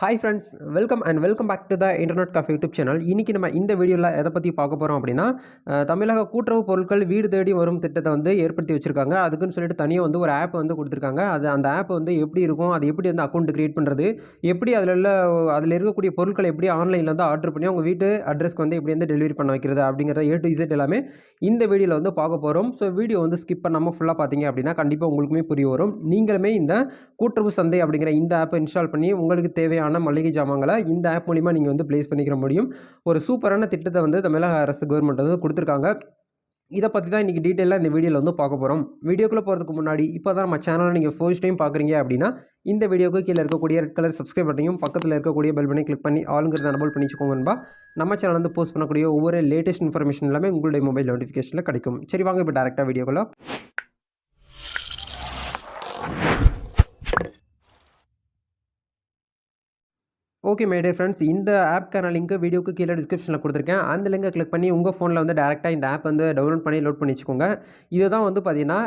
Hi friends welcome and welcome back to the Internet Coffee YouTube channel இன்றைக்கி நம்ம இந்த வீடியோவில் எதை பற்றி பார்க்க போகிறோம் அப்படின்னா தமிழக கூட்டுறவு பொருட்கள் வீடு தேடி வரும் திட்டத்தை வந்து ஏற்படுத்தி வச்சுருக்காங்க. அதுக்குன்னு சொல்லிட்டு தனியாக வந்து ஒரு ஆப் வந்து கொடுத்துருக்காங்க. அது அந்த ஆப் வந்து எப்படி இருக்கும் அது எப்படி வந்து அக்கௌண்ட் க்ரியேட் பண்ணுறது எப்படி அதில் உள்ள அதில் இருக்கக்கூடிய பொருட்களை எப்படி ஆன்லைனில் வந்து ஆர்டர் பண்ணி அவங்க வீட்டு அட்ரஸ்க்கு வந்து எப்படி வந்து டெலிவரி பண்ண வைக்கிறது அப்படிங்கிறத ஏ டு இசட் எல்லாமே இந்த வீடியோவில் வந்து பார்க்க போகிறோம் ஸோ வீடியோ வந்து ஸ்கிப் பண்ணாமல் ஃபுல்லாக பார்த்தீங்க அப்படின்னா கண்டிப்பாக உங்களுக்குமே புரிய வரும். நீங்களுமே இந்த கூட்டுறவு சந்தை அப்படிங்கிற இந்த ஆப்பை இன்ஸ்டால் பண்ணி உங்களுக்கு தேவையான மளிகை ஜாமான்களை இந்த ஆப் மூலிமா நீங்கள் வந்து ப்ளேஸ் பண்ணிக்கிற முடியும். ஒரு சூப்பரான திட்டத்தை வந்து தமிழக அரசு கவர்மெண்ட் வந்து கொடுத்துருக்காங்க. இதை பற்றி தான் இன்றைக்கி டீட்டெயிலாக இந்த வீடியோவில் வந்து பார்க்க போகிறோம் வீடியோக்குள்ளே போகிறதுக்கு முன்னாடி இப்போ தான் நம்ம சேனலை நீங்கள் ஃபர்ஸ்ட் டைம் பார்க்குறீங்க அப்படின்னா இந்த வீடியோக்கு கீழே இருக்கக்கூடிய ரெட் கலர் சப்ஸ்கிரைப் பட்டனையும் பக்கத்தில் இருக்கக்கூடிய பெல் பண்ணி கிளிக் பண்ணி ஆளுங்கிறத அனுபவம் பண்ணிச்சுக்கோங்கன்பா நம்ம சேனல் வந்து போஸ்ட் பண்ணக்கூடிய ஒவ்வொரு லேட்டஸ்ட் இன்ஃபர்மேஷன் எல்லாமே உங்களுடைய மொபைல் நோட்டிஃபிகேஷனில் கிடைக்கும். சரி வாங்க இப்போ டேரெக்டாக வீடியோக்குள்ளே ஓகே மை ஃப்ரெண்ட்ஸ் இந்த ஆப்க்கான லிங்க் வீடியோக்கு கீழே டிஸ்கிரிப்ஷனில் கொடுத்துருக்கேன். அந்த லிங்கை கிளிக் பண்ணி உங்கள் ஃபோனில் வந்து டேரெக்டாக இந்த ஆப் வந்து டவுன்லோட் பண்ணி லோட் பண்ணி வச்சுக்கோங்க. இதுதான் வந்து பார்த்தீங்கன்னா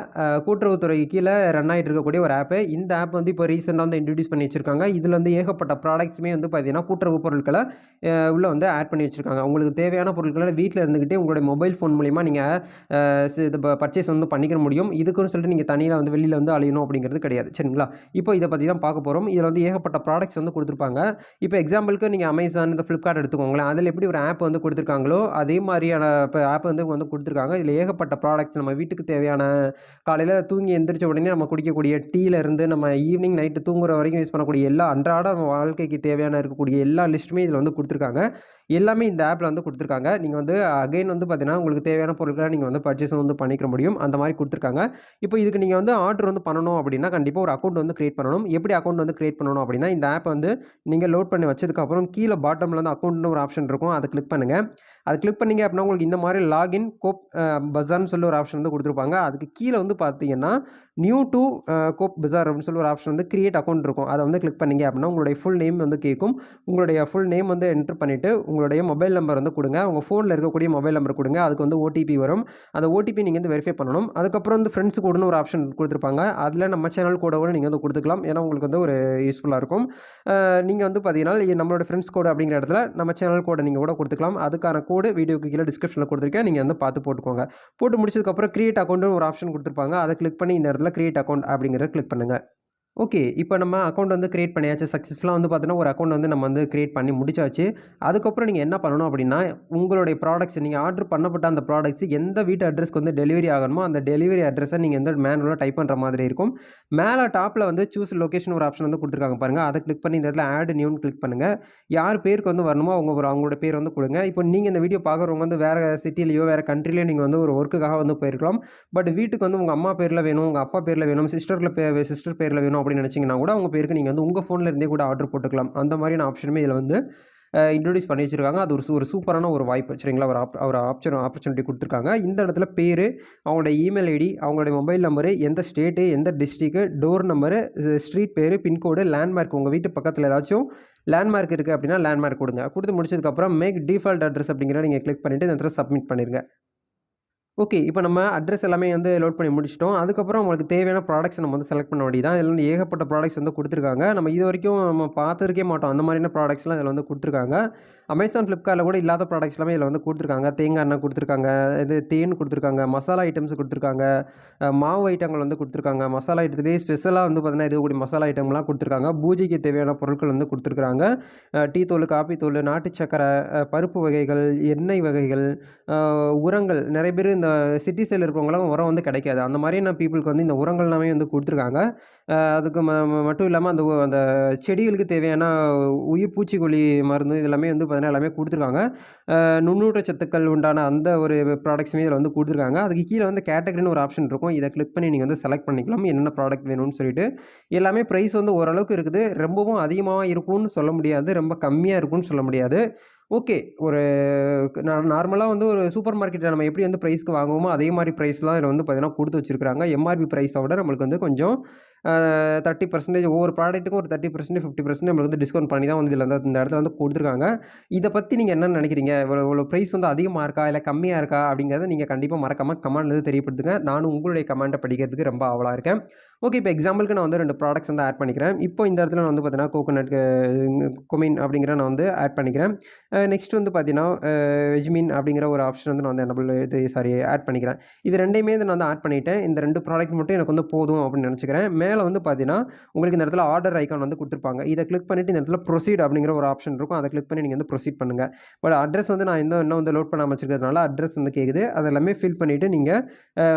கூட்டுறவுத்துறை கீழே ரன் ஆகிட்டு இருக்கக்கூடிய ஒரு ஆப்பு இந்த ஆப் வந்து இப்போ ரீசெண்டாக வந்து இன்ட்ரடியூஸ் பண்ணி வச்சிருக்காங்க. இதில் வந்து ஏகப்பட்ட ப்ராடக்ட்ஸுமே வந்து பார்த்தீங்கன்னா கூட்டுறவு பொருட்களை உள்ளே உள்ள வந்து ஆட் பண்ணி வச்சிருக்காங்க. உங்களுக்கு தேவையான பொருட்களை வீட்டில் இருந்துக்கிட்டே உங்களுடைய மொபைல் ஃபோன் மூலிமா நீங்கள் இது பர்ச்சேஸ் வந்து பண்ணிக்க முடியும். இதுக்குன்னு சொல்லிட்டு நீங்கள் தனியாக வந்து வெளியில் வந்து அழியணும் அப்படிங்கிறது கிடையாது. சரிங்களா? இப்போ இதை பற்றி தான் பார்க்க போகிறோம் இதில் வந்து ஏகப்பட்ட ப்ராடக்ட்ஸ் வந்து கொடுத்துருப்பாங்க. இப்போ எக்ஸாம்பிளுக்கு நீங்கள் அமேசான் இந்த ஃப்ளிப்கார்ட் எடுத்துக்கோங்களேன். அதில் எப்படி ஒரு ஆப் வந்து கொடுத்துருக்காங்களோ அதே மாதிரியான இப்போ ஆப் வந்து வந்து கொடுத்துருக்காங்க. இதில் ஏகப்பட்ட ப்ராடக்ட்ஸ் நம்ம வீட்டுக்கு தேவையான காலையில் தூங்கி எந்திரிச்ச உடனே நம்ம குடிக்கக்கூடிய டீலேருந்து நம்ம ஈவினிங் நைட்டு தூங்குற வரைக்கும் யூஸ் பண்ணக்கூடிய எல்லா அன்றாட நம்ம வாழ்க்கைக்கு தேவையான இருக்கக்கூடிய எல்லா லிஸ்ட்டுமே இதில் வந்து கொடுத்துருக்காங்க. எல்லாமே இந்த ஆப்பில் வந்து கொடுத்துருக்காங்க. நீங்கள் வந்து அகைன் வந்து பார்த்தீங்கன்னா உங்களுக்கு தேவையான பொருட்களை நீங்கள் வந்து பர்ச்சேஸ் வந்து பண்ணிக்க முடியும். அந்த மாதிரி கொடுத்துருக்காங்க. இப்போ இதுக்கு நீங்கள் வந்து ஆர்டர் வந்து பண்ணணும் அப்படின்னா கண்டிப்பாக ஒரு அக்கௌண்ட் வந்து க்ரியேட் பண்ணணும். எப்படி அக்கௌண்ட் வந்து க்ரியேட் பண்ணணும் அப்படின்னா இந்த ஆப் வந்து நீங்கள் லோட் பண்ணி வச்சதுக்கப்புறம் கீழே பாட்டமில் வந்து அக்கௌண்ட்னு ஒரு ஆப்ஷன் இருக்கும். அதை கிளிக் பண்ணுங்கள் அது கிளிக் பண்ணீங்க அப்படின்னா உங்களுக்கு இந்த மாதிரி லாகின் கோப் பஜார்னு சொல்லி ஒரு ஆப்ஷன் வந்து கொடுத்துருப்பாங்க. அதுக்கு கீழே வந்து பார்த்தீங்கன்னா நியூ டு கோப் பஜார் அப்படின்னு சொல்லி ஒரு ஆப்ஷன் வந்து கிரியேட் அக்கௌண்ட் இருக்கும். அதை வந்து கிளிக் பண்ணீங்க அப்படின்னா உங்களுடைய ஃபுல் நேம் வந்து கேட்கும். உங்களுடைய ஃபுல் நேம் வந்து என்ட்ரு பண்ணிவிட்டு உங்களுடைய மொபைல் நம்பர் வந்து கொடுங்க. உங்கள் ஃபோனில் இருக்கக்கூடிய மொபைல் நம்பர் கொடுங்க. அதுக்கு வந்து ஓடிபி வரும். அந்த ஓடிபி நீங்கள் வந்து வெரிஃபை பண்ணணும். அதுக்கப்புறம் வந்து ஃப்ரெண்ட்ஸ் கூடன்னு ஒரு ஆப்ஷன் கொடுத்துருப்பாங்க. அதில் நம்ம சேனல் கூட கூட நீங்கள் வந்து கொடுத்துக்கலாம். ஏன்னா உங்களுக்கு வந்து ஒரு யூஸ்ஃபுல்லாக இருக்கும். நீங்கள் வந்து பார்த்தீங்கன்னா நம்மளோட ஃப்ரெண்ட்ஸ் கோடு அப்படிங்கிற இடத்துல நம்ம சேனல் கோடை நீங்கள் கூட கொடுத்துக்கலாம். அதுக்கான கோடு வீடியோக்கு கீழே டிஸ்கிரிப்ஷனில் கொடுத்துருக்கேன். நீங்கள் வந்து பார்த்து போட்டுக்கோங்க. போட்டு முடிச்சதுக்கப்புறம் கிரியேட் அக்கௌண்ட்டுன்னு ஒரு ஆப்ஷன் கொடுத்துருப்பாங்க. அதை கிளிக் பண்ணி இந்த இடத்துல கிரியேட் அக்கௌண்ட் அப்படிங்கிறத கிளிக் பண்ணுங்கள் ஓகே இப்போ நம்ம அக்கௌண்ட் வந்து கிரியேட் பண்ணியாச்சு. சக்ஸஸ்ஃபுல்லாக வந்து பார்த்தீங்கன்னா ஒரு அக்கௌண்ட் வந்து நம்ம வந்து க்ரியேட் பண்ணி முடிச்சாச்சு. அதுக்கப்புறம் நீங்கள் என்ன பண்ணணும் அப்படின்னா உங்களுடைய ப்ராடக்ட்ஸ் நீங்கள் ஆர்டர் பண்ணப்பட்ட அந்த ப்ராடக்ட்ஸ் எந்த வீட்டு அட்ரஸ்க்கு வந்து டெலிவரி ஆகணுமோ அந்த டெலிவரி அட்ரஸை நீங்கள் வந்து மேனுவலாக டைப் பண்ணுற மாதிரி இருக்கும். மேலே டாப்பில் வந்து சூஸ் லொக்கேஷன் ஒரு ஆப்ஷன் வந்து கொடுத்துருக்காங்க பாருங்கள் அதை கிளிக் பண்ணி இந்த இடத்துல ஆட் நியூன்னு கிளிக் பண்ணுங்கள் யார் பேருக்கு வந்து வரணுமோ அவங்க ஒரு அவங்களோட பேர் வந்து கொடுங்க. இப்போ நீங்கள் இந்த வீடியோ பார்க்குறவங்க வந்து வேறு சிட்டிலையோ வேறு கண்ட்ரிலையோ நீங்கள் வந்து ஒரு ஒர்க்குக்காக வந்து போயிருக்கலாம். பட் வீட்டுக்கு வந்து உங்கள் அம்மா பேரில் வேணும் உங்கள் அப்பா பேரில் வேணும் சிஸ்டரில் பே சிஸ்டர் பேரில் வேணும் அப்படின்னு நினச்சிங்கன்னா கூட அவங்க பேருக்கு நீங்கள் வந்து உங்கள் ஃபோனில் இருந்தே கூட ஆர்டர் போட்டுக்கலாம். அந்த மாதிரியான ஆப்ஷனுமே இதில் வந்து இன்ட்ரடியூஸ் பண்ணி வச்சிருக்காங்க. அது ஒரு ஒரு சூப்பரான ஒரு வாய்ப்பு. சரிங்களா? ஒரு ஆப் ஒரு ஆப்ஷன் ஆப்பர்ச்சுனிட்டி கொடுத்துருக்காங்க. இந்த இடத்துல பேர் அவங்களோட இமெயில் ஐடி அவங்களுடைய மொபைல் நம்பரு எந்த ஸ்டேட்டு எந்த டிஸ்ட்ரிக்கு டோர் நம்பரு ஸ்ட்ரீட் பேர் பின்கோடு லேண்ட்மார்க் உங்கள் வீட்டு பக்கத்தில் ஏதாச்சும் லேண்ட்மார்க் இருக்குது அப்படின்னா லேண்ட்மார்க் கொடுங்க. கொடுத்து முடிச்சதுக்கப்புறம் மேக் டிஃபால்ட் அட்ரஸ் அப்படிங்கிற நீங்கள் கிளிக் பண்ணிவிட்டு இந்த இடத்துல சப்மிட் பண்ணிடுங்க ஓகே இப்போ நம்ம அட்ரஸ் எல்லாமே வந்து லோட் பண்ணி முடிச்சிட்டோம். அதுக்கப்புறம் உங்களுக்கு தேவையான ப்ராடக்ட்ஸ் நம்ம வந்து செலக்ட் பண்ண வேண்டியதான் இதில் வந்து ஏகப்பட்ட ப்ராடக்ட்ஸ் வந்து கொடுத்துருக்காங்க. நம்ம இது வரைக்கும் நம்ம பார்த்துருக்கே மாட்டோம். அந்த மாதிரியான ப்ராடக்ட்ஸ்லாம் இதில் வந்து கொடுத்துருக்காங்க. அமேசான் ஃப்ளிப்கார்ட்டில் கூட இல்லாத ப்ராடக்ட்ஸ் எல்லாமே இதில் வந்து கொடுத்துருக்காங்க. தேங்காய் எண்ணெய் கொடுத்துருக்காங்க. இது தேன் கொடுத்துருக்காங்க. மசாலா ஐட்டம்ஸ் கொடுத்துருக்காங்க. மாவு ஐட்டங்கள் வந்து கொடுத்துருக்காங்க. மசாலா ஐட்டத்துலேயே ஸ்பெஷலாக வந்து பார்த்தீங்கன்னா இருக்கக்கூடிய மசாலா ஐட்டம்லாம் கொடுத்துருக்காங்க. பூஜைக்கு தேவையான பொருட்கள் வந்து கொடுத்துருக்காங்க டீ தூள் காப்பி தூள் நாட்டு சக்கரை பருப்பு வகைகள் எண்ணெய் வகைகள் உரங்கள். நிறைய பேர் இந்த சிட்டி சைடில் இருக்கிறவங்களாம் உரம் வந்து கிடைக்காது. அந்த மாதிரியான பீப்புளுக்கு வந்து இந்த உரங்கள் எல்லாமே வந்து கொடுத்துருக்காங்க. அதுக்கு ம மட்டும் இல்லாமல் அந்த அந்த செடிகளுக்கு தேவையான உயிர் பூச்சிக்கொல்லி மருந்து இதெல்லாமே வந்து பார்த்தீங்கன்னா எல்லாமே கொடுத்துருக்காங்க. அஹ் நுண்ணூட்ட சத்துக்கள் உண்டான அந்த ஒரு ப்ராடக்ட்ஸுமே இதில் வந்து கொடுத்துருக்காங்க. அதுக்கு கீழே வந்து கேட்டகரின்னு ஒரு ஆப்ஷன் இருக்கும். இதை கிளிக் பண்ணி நீங்கள் வந்து செலக்ட் பண்ணிக்கலாம். என்னென்ன ப்ராடக்ட் வேணும்னு சொல்லிட்டு. எல்லாமே ப்ரைஸ் வந்து ஓரளவுக்கு இருக்குது. ரொம்பவும் அதிகமாக இருக்கும்னு சொல்ல முடியாது. ரொம்ப கம்மியாக இருக்கும்னு சொல்ல முடியாது. ஓகே ஒரு நார்மலாக வந்து ஒரு சூப்பர் மார்க்கெட்டில் நம்ம எப்படி வந்து ப்ரைஸ்க்கு வாங்குவோமோ அதே மாதிரி ப்ரைஸ்லாம் இதில் வந்து பார்த்தீங்கன்னா கொடுத்து வச்சுருக்காங்க எம்ஆர்பி ப்ரைஸை விட நம்மளுக்கு வந்து கொஞ்சம் தேர்ட்டி பர்சன்டேஜ் ஒவ்வொரு ப்ராடக்ட்டுக்கும் ஒரு தேர்ட்டி பர்சன்டேஜ் ஃபிஃப்டி பர்சன்ட் நம்மளுக்கு வந்து டிஸ்கவுண்ட் பண்ணி தான் வந்து இதில் வந்து இந்த இடத்துல வந்து கொடுத்துருக்காங்க. இதை பற்றி நீங்கள் என்ன நினைக்கிறீங்க? இவ்வளோ இவ்வளோ ப்ரைஸ் வந்து அதிகமாக இருக்கா? இல்லை கம்மியாக இருக்கா? அப்படிங்கிறத நீங்கள் கண்டிப்பாக மறக்காமல் கமெண்ட்லேருந்து தெரியப்படுத்துங்க. நானும் உங்களுடைய கமெண்ட்டை படிக்கிறதுக்கு ரொம்ப ஆவலாக இருக்கேன். ஓகே இப்போ எக்ஸாம்பிளுக்கு நான் வந்து ரெண்டு ப்ராடக்ட்ஸ் வந்து ஆட் பண்ணிக்கிறேன். இப்போ இந்த இடத்துல நான் வந்து பார்த்தீங்கன்னா கோகோனட் கொமின் அப்படிங்கிற நான் வந்து ஆட் பண்ணிக்கிறேன். நெக்ஸ்ட் வந்து பார்த்தீங்கன்னா வெஜ்மின் அப்படிங்கிற ஒரு ஆப்ஷன் வந்து நான் வந்து என்ன இது சாரி ஆட் பண்ணிக்கிறேன். இது ரெண்டையுமே வந்து நான் வந்து ஆட் பண்ணிவிட்டேன் இந்த ரெண்டு ப்ராடக்ட் மட்டும் எனக்கு வந்து போதும் அப்படின்னு நினச்சிக்கிறேன். மேலே வந்து பார்த்தீங்கன்னா உங்களுக்கு இந்த இடத்துல ஆர்டர் ஐக்கான் வந்து கொடுத்துருப்பாங்க. இதை கிளிக் பண்ணிவிட்டு இந்த இடத்துல ப்ரொசீட் அப்படிங்கிற ஒரு ஆப்ஷன் இருக்கும். அதை கிளிக் பண்ணி நீங்கள் வந்து ப்ரொசீட் பண்ணுங்கள் பட் அட்ரஸ் வந்து நான் இன்னும் இன்னும் வந்து லோட் பண்ணாமல் வச்சிருக்கிறதுனால அட்ரஸ் வந்து கேட்குது அது எல்லாமே ஃபில் பண்ணிவிட்டு நீங்கள்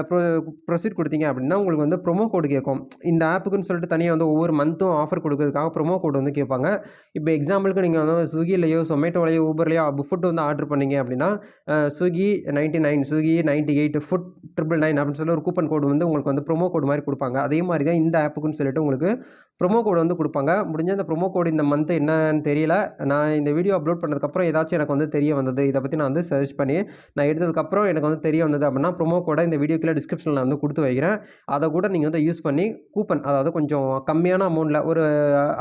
ப்ரொ ப்ரொசீட் கொடுத்தீங்க அப்படின்னா உங்களுக்கு வந்து ப்ரொமோ கோடு கேட்கும். இந்த ஆப்புக்குன்னு சொல்லிட்டு தனியாக வந்து ஒவ்வொரு மந்த்தும் ஆஃபர் கொடுக்கறதுக்காக ப்ரொமோ கோடு வந்து கேட்பாங்க. இப்போ எக்ஸாம்பிளுக்கு நீங்கள் வந்து ஸ்விக்கிலையோ சொமேட்டோலையோ ஊபர்லையோ ஃபுட் வந்து ஆர்டர் பண்ணீங்க அப்படின்னா Swiggy ninety nine Swiggy ninety eight food triple nine அப்படின்னு சொல்லி ஒரு கூப்பன் கோடு வந்து உங்களுக்கு வந்து ப்ரொமோ கோடு மாதிரி கொடுப்பாங்க. அதே மாதிரி தான் இந்த ஆப்புக்குன்னு சொல்லிட்டு உங்களுக்கு ப்ரொமோ கோடு வந்து கொடுப்பாங்க. முடிஞ்ச அந்த ப்ரொமோ கோடு இந்த மந்த் என்னன்னு தெரியல. நான் இந்த வீடியோ அப்லோட் பண்ணதுக்கப்புறம் ஏதாச்சும் எனக்கு வந்து தெரிய வந்தது. இதை பற்றி நான் வந்து சர்ச் பண்ணி நான் எடுத்ததுக்கப்புறம் எனக்கு வந்து தெரிய வந்தது அப்படின்னா ப்ரொமோ கோடை இந்த வீடியோக்குள்ளே டிஸ்கிரிப்ஷனில் வந்து கொடுத்து வைக்கிறேன். அதை கூட நீங்கள் வந்து யூஸ் பண்ணி கூப்பன் அதாவது கொஞ்சம் கம்மியான அமௌண்ட்டில் ஒரு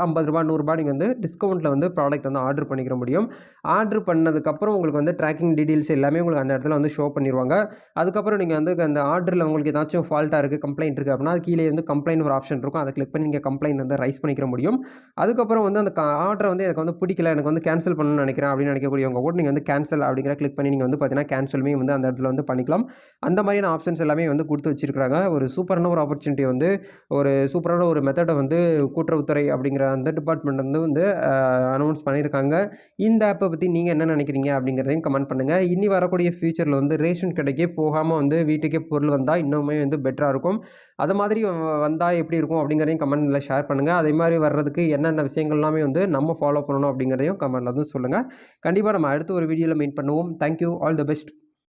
ஐம்பது ரூபா நூறுரூபா நீங்கள் வந்து டிஸ்கவுண்ட்டில் வந்து ப்ராடக்ட் வந்து ஆர்டர் பண்ணிக்கிற முடியும். ஆர்டர் பண்ணதுக்கப்புறம் உங்களுக்கு வந்து ட்ராக்கிங் டீட்டெயில்ஸ் எல்லாமே உங்களுக்கு அந்த இடத்துல வந்து ஷோ பண்ணிடுவாங்க அதுக்கப்புறம் நீங்கள் வந்து அந்த ஆர்டரில் உங்களுக்கு ஏதாச்சும் ஃபால்ட்டாக இருக்குது கம்ப்ளைண்ட் இருக்குது அப்படின்னா அது கீழே வந்து கம்ப்ளைண்ட் ஒரு ஆப்ஷன் இருக்கும். அதை கிளிக் பண்ணி நீங்கள் கம்ப்ளைண்ட் வந்து ரைஸ் பண்ணிக்கிற முடியும். அதுக்கப்புறம் வந்து அந்த ஆர்டரை வந்து எனக்கு வந்து பிடிக்கல எனக்கு வந்து கேன்சல் பண்ணணும்னு நினைக்கிறேன் அப்படின்னு நினைக்கக்கூடியவங்க கூட நீங்கள் வந்து கேன்சல் அப்படிங்கிற கிளிக் பண்ணி நீங்கள் வந்து பார்த்தீங்கன்னா கேன்சலுமே வந்து அந்த இடத்துல வந்து பண்ணிக்கலாம். அந்த மாதிரியான ஆப்ஷன்ஸ் எல்லாமே வந்து கொடுத்து வச்சிருக்காங்க ஒரு சூப்பரான ஒரு ஆப்பர்ச்சுனிட்டி வந்து ஒரு சூப்பரான ஒரு மெத்தடை வந்து கூட்டுறவுத்துறை அப்படிங்கிற அந்த டிபார்ட்மெண்ட் வந்து வந்து அனௌன்ஸ் பண்ணியிருக்காங்க. இந்த ஆப்பை பற்றி நீங்கள் என்ன நினைக்கிறீங்க அப்படிங்கிறதையும் கமெண்ட் பண்ணுங்கள் இனி வரக்கூடிய ஃபியூச்சரில் வந்து ரேஷன் கடைக்கே போகாமல் வந்து வீட்டுக்கே பொருள் வந்தால் இன்னுமே வந்து பெட்டராக இருக்கும். அது மாதிரி வந்தால் எப்படி இருக்கும் அப்படிங்கிறதையும் கமெண்ட்டில் ஷேர் பண்ணுங்கள் அதே மாதிரி வர்றதுக்கு என்னென்ன விஷயங்கள்லாமே வந்து நம்ம ஃபாலோ பண்ணணும் அப்படிங்கிறதையும் கமெண்ட்டில் வந்து சொல்லுங்கள் கண்டிப்பாக நம்ம அடுத்த ஒரு வீடியோவில் மீட் பண்ணுவோம். Thank you all the best